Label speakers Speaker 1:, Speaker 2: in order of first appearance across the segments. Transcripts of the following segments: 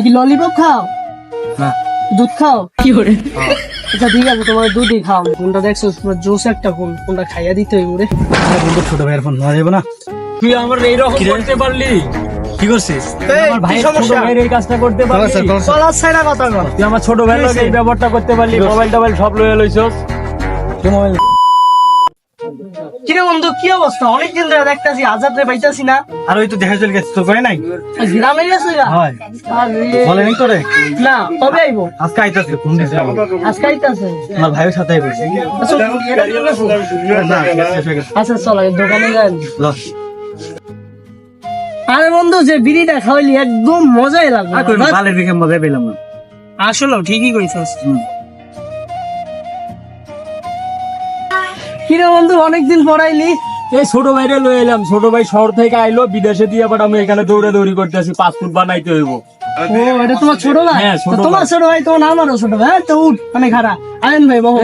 Speaker 1: কি ললিপপ খাও?
Speaker 2: না
Speaker 1: দুধ খাও? কি করে? আচ্ছা ঠিক আছে তোমার দুধই খাও কোনটা দেখছ? তোমার জোস একটা ফোন কোনটা খাইয়া দিতে হইব রে?
Speaker 2: ছোট ভাইয়ের ফোন নেওয়া যাবে না?
Speaker 3: তুই আমার এইরকম করতে পারলি।
Speaker 2: কি করছিস?
Speaker 3: আমার ভাই ছোট ভাইয়ের এই কাজটা করতে পারলি।
Speaker 1: কলার ছাইরা কথা কর
Speaker 3: তুই আমার ছোট ভাইয়ের এই ব্যবহারটা করতে পারলি মোবাইল টোবাইল সব লয়ে লইছস।
Speaker 2: কি মোবাইল?
Speaker 1: বন্ধু কি অবস্থা? অনেকদিন ধরে দেখতাছি আজাদ রে পাইতাছি না।
Speaker 2: আর ওই তো দেখা চলে গেছে তোর করে নাই?
Speaker 1: গ্রামে গেছে
Speaker 2: হয়। বলে নাই তোরে?
Speaker 1: না কবে আইবো?
Speaker 2: আজকে আইতাছে ফোন দিছে আমাকে।
Speaker 1: আজকে আইতাছে।
Speaker 2: আমার ভাইয়ের সাথে আইবে।
Speaker 1: আচ্ছা। আচ্ছা চলো দোকানে
Speaker 2: ল।
Speaker 1: আরে বন্ধু যে বিড়িটা খাওয়াইলি একদম মজাই লাগল
Speaker 2: বালের দিকে মজা পেলাম না।
Speaker 1: আসলে ঠিকই কইছস। কিরে বন্ধু অনেকদিন পড়াইলি
Speaker 3: এই ছোট ভাইরে লয়ে এলাম। ছোট ভাই শহর থেকে আইলো বিদেশে দিয়ে বাট আমি এখানে দৌড়ে দৌড়ি করতেছি পাসপোর্ট বানাইতে হইব।
Speaker 1: ও এটা তোমার ছোট ভাই?
Speaker 3: হ্যাঁ,
Speaker 1: তোমার ছোট ভাই তোমার আমারও ছোট ভাই। তো উঠ খারাপ আয়েন ভাই বহু।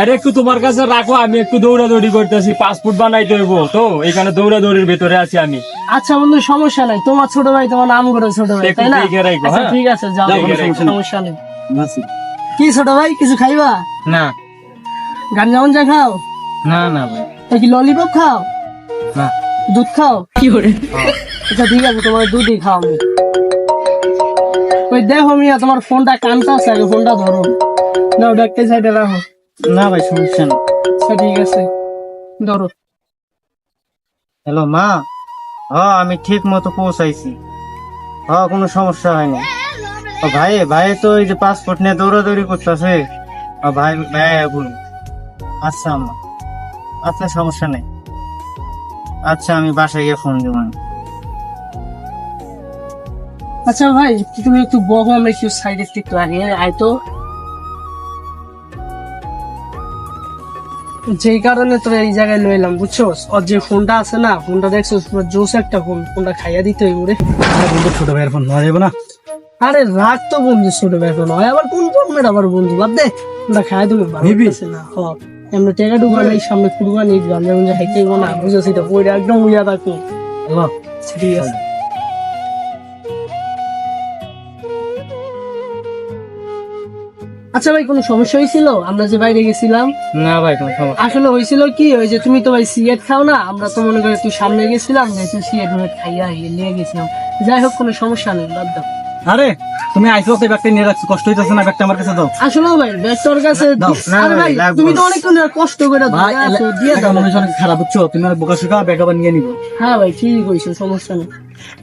Speaker 3: আরে, একটু তোমার কাছে রাখো আমি একটু দৌড়া দৌড়ি করতেছি পাসপোর্ট বানাইতে হইব। তো এখানে দৌড়া দৌড়ির ভেতরে আছি আমি।
Speaker 1: আচ্ছা বন্ধু সমস্যা নাই। তোমার ছোট ভাই তোমার নাম করে ছোট ভাই তাই না? আচ্ছা
Speaker 3: হ্যাঁ?
Speaker 1: ঠিক আছে যাও। সমস্যা নেই। কি ছোট ভাই কিছু খাইবা?
Speaker 2: না।
Speaker 1: গাঞ্জা মঞ্জা খাও?
Speaker 2: না না ভাই।
Speaker 1: তা কি ললিপপ খাও?
Speaker 2: না।
Speaker 1: দুধ খাও? কি করে? আচ্ছা ঠিক আছে তোমার দুধই খাও আমি। ওই দেখো মিয়া তোমার ফোনটা কানটা আছে আগে ফোনটা ধরো। না ওটা একটা সাইডে রাখো।
Speaker 2: না ভাই সমস্যা না
Speaker 1: আচ্ছা ঠিক আছে। ধরো।
Speaker 2: হ্যালো মা? হ্যাঁ আমি ঠিক মতো পৌঁছাইছি। হ্যাঁ কোনো সমস্যা হয়নি ও ভাই ভাই তো এই যে পাসপোর্ট নিয়ে দৌড়াদৌড়ি করতেছে। ভাই ভাই বলুন আচ্ছা আম্মা। আচ্ছা সমস্যা নেই। আচ্ছা আমি বাসায় গিয়ে ফোন দেবো।
Speaker 1: আচ্ছা ভাই তুমি একটু বহো আমি একটু সাইড একটু আগে আয় তো। যেই কারণে তোর এই জায়গায় লইলাম বুঝছ ওর যে ফোনটা আছে না ফোনটা দেখছ পুরো জোস একটা ফোন ফোনটা খাইয়া দিতে হইব রে।
Speaker 2: বন্ধু ছোট ভাইয়ের ফোন নেওয়া যাবে না।
Speaker 1: আরে রাগ তো বন্ধু ছোট ব্যাপার নয় আবার কোন ফর্মের আবার বন্ধু? বাদ দে ফোনটা খাই দেবো? না। হ। টেকা ডুবা নেই সামনে গাঞ্জা গুঞ্জা হইব না বুঝছ পয়টা একদম উইয়া থাকো ঠিক আছে। আচ্ছা ভাই কোনো সমস্যা হয়েছিল? আমরা যে বাইরে গেছিলাম।
Speaker 2: না ভাই কোনো সমস্যা
Speaker 1: আসলে হয়েছিল কি ওই যে তুমি তো ভাই সিগারেট খাও না আমরা তো মনে করি তুই সামনে গেছিলাম যে তুই সিগারেট খাইয়া নিয়ে গেছিলাম। যাই হোক কোনো সমস্যা নেই বাদ দাও।
Speaker 2: আরে তুমি আইসো তো ব্যাগটা নিয়ে রাখছো কষ্ট হইতেছে না ব্যাগটা আমার কাছে দাও
Speaker 1: আসলে ভাই ব্যাগ তোর কাছে আরে ভাই
Speaker 2: ভাই,
Speaker 1: তুমি তো অনেক ধরে কষ্ট করে
Speaker 2: ভাই
Speaker 1: ধরে দিয়ে দাও।
Speaker 2: হচ্ছে অনেক খারাপ বুঝছ? তুমি আমার বোকা শুকা ব্যাগ আবার নিয়ে নিবো।
Speaker 1: হ্যাঁ ভাই ঠিকই কইছো সমস্যা নেই।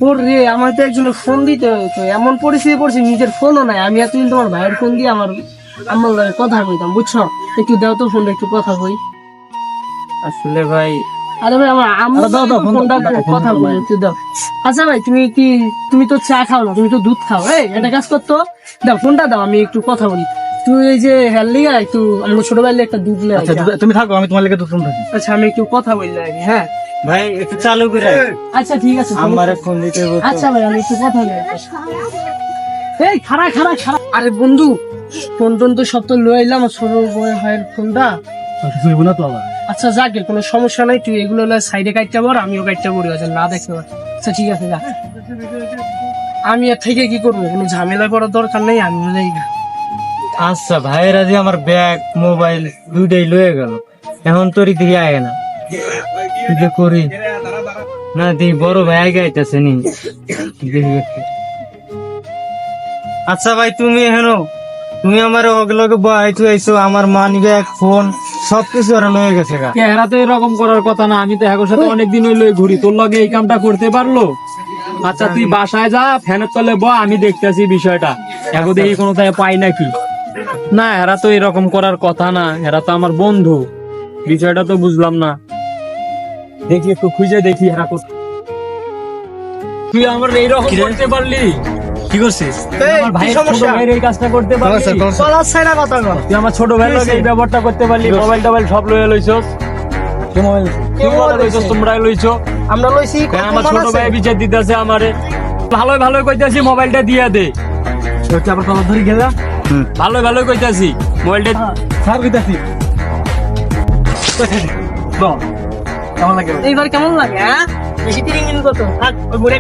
Speaker 1: ওর রে আমার তো একজনের ফোন দিতে হতো এমন পরিস্থিতি পড়ছি নিজের ফোনও নাই। আমি এতদিন তোমার ভাইয়ের ফোন দিয়ে আমার আমার লগে কথা কইতাম বুঝছ? একটু দাও তো ফোনটা একটু কথা কই।
Speaker 2: আসলে ভাই
Speaker 1: আরে ভাই আমার আম্মু
Speaker 2: ফোনটা
Speaker 1: কথা। কই দাও। আচ্ছা ভাই তুমি কি তুমি তো চা খাও না তুমি তো দুধ খাও। এই এটা কাজ করতো দাও ফোনটা দাও আমি একটু কথা বলি। তুই এই যে হেললিগা একটু আমার ছোট ভাইলে একটা দুধ লে
Speaker 2: আচ্ছা তুমি- থাকো আমি তোমার লেগে থাকি
Speaker 1: আচ্ছা আমি একটু কথা বললে আগে হ্যাঁ?
Speaker 2: ভাই একটু চালু করে
Speaker 1: আচ্ছা ঠিক আছে সমস্যা
Speaker 2: ফোন দিতে
Speaker 1: আচ্ছা ভাই আমি একটু কথা বলি। এই খারা খারা খারা আরে বন্ধু ফোন টোন তো সব তো লয়ে এলাম ছোট বড় ভাইয়ের ফোনটা।
Speaker 2: কিছু না তো আবার।
Speaker 1: আচ্ছা যাকে কোনো সমস্যা নাই তুই এগুলো সাইডে কাটতে পার আমিও কাটতে পারি আছে না দেখতে পার। আচ্ছা ঠিক আছে যা। আমি আর থেকে কি করব? কোনো ঝামেলা করার দরকার নেই আমি যাই না
Speaker 2: আচ্ছা ভাইয়েরা যে আমার ব্যাগ মোবাইল দুইটাই লয়ে গেল। এখন তোর দিকে আয় না। যে করি? না দি বড় ভাই আগে আইতাছে নি। আচ্ছা ভাই তুমি হেনো তুমি আমার অগলগে বয় তুই আইছো আমার মানি ব্যাগ ফোন সবকিছু আর লয়ে গেছে গা।
Speaker 3: এরা তো এরকম করার কথা না আমি তো এখন সাথে অনেকদিন হইল ঘুরি। তোর লগে এই কামটা করতে পারল? আচ্ছা তুই বাসায় যা ফ্যানের তলে ব আমি দেখতেছি বিষয়টা। এখন দেখি কোনো তাই পাই নাকি? না এরা তো এরকম করার কথা না এরা তো আমার বন্ধু। বিষয়টা তো বুঝলাম না। দেখি একটু খুঁজে দেখি এরা তুই আমার এইরকম করতে পারলি?
Speaker 2: কি করছিস?
Speaker 3: আমার ছোট ভাইয়ের এই কাজটা করতে পারলি?
Speaker 1: কলার ছাইরা কথা কর
Speaker 3: তুই আমার ছোট ভাইয়ের লগে এই ব্যবহারটা করতে পারলি মোবাইল টোবাইল সব লয়ে লইছস?
Speaker 2: কি মোবাইল
Speaker 3: তোমরা লইছস তোমরাই লইছো?
Speaker 1: আমরা লইছি
Speaker 3: হ্যাঁ, আমার ছোট ভাই বিচার দিতেছে আমারে। ভালোই ভালোই কইতাছি মোবাইলটা দিয়ে দে।
Speaker 2: সত্যি আবার কলার ধরে গেলা
Speaker 3: ভালোই ভালোই কইতাছি মোবাইলটা
Speaker 2: স্যার কইতাছি। কেমন লাগে?
Speaker 1: এইবার কেমন লাগে হ্যাঁ? বেশি তিরিং কত? থাক ওই ঘুরে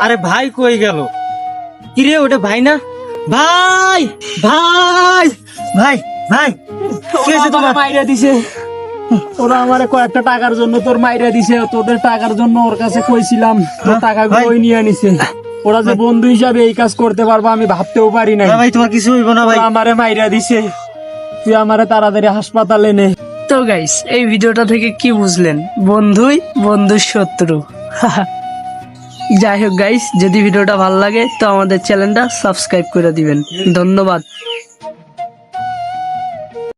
Speaker 2: আরে ভাই কই গেল? কিরে ওটা ভাই না? ভাই ভাই ভাই ভাই কি হয়েছে তোমার
Speaker 3: মাইরা দিছে? ওরা আমারে কয়েকটা টাকার জন্য তোর মাইরা দিছে তোদের টাকার জন্য ওর কাছে কইছিলাম তোর টাকাগুলো
Speaker 2: ভাই।
Speaker 3: ওই নিয়ে নিছে ওরা যে বন্ধু হিসাবে এই কাজ করতে পারব আমি ভাবতেও পারি নাই।
Speaker 2: না ভাই তোমার কিছু হইব না ভাই।
Speaker 3: আমারে মাইরা দিছে। তুই আমারে তাড়াতাড়ি হাসপাতালে নে।
Speaker 1: তো গাইস এই ভিডিওটা থেকে কি বুঝলেন? বন্ধুই বন্ধুর শত্রু। যাই হোক গাইস যদি ভিডিওটা ভালো লাগে তো আমাদের চ্যানেলটা সাবস্ক্রাইব করে দিবেন। ধন্যবাদ।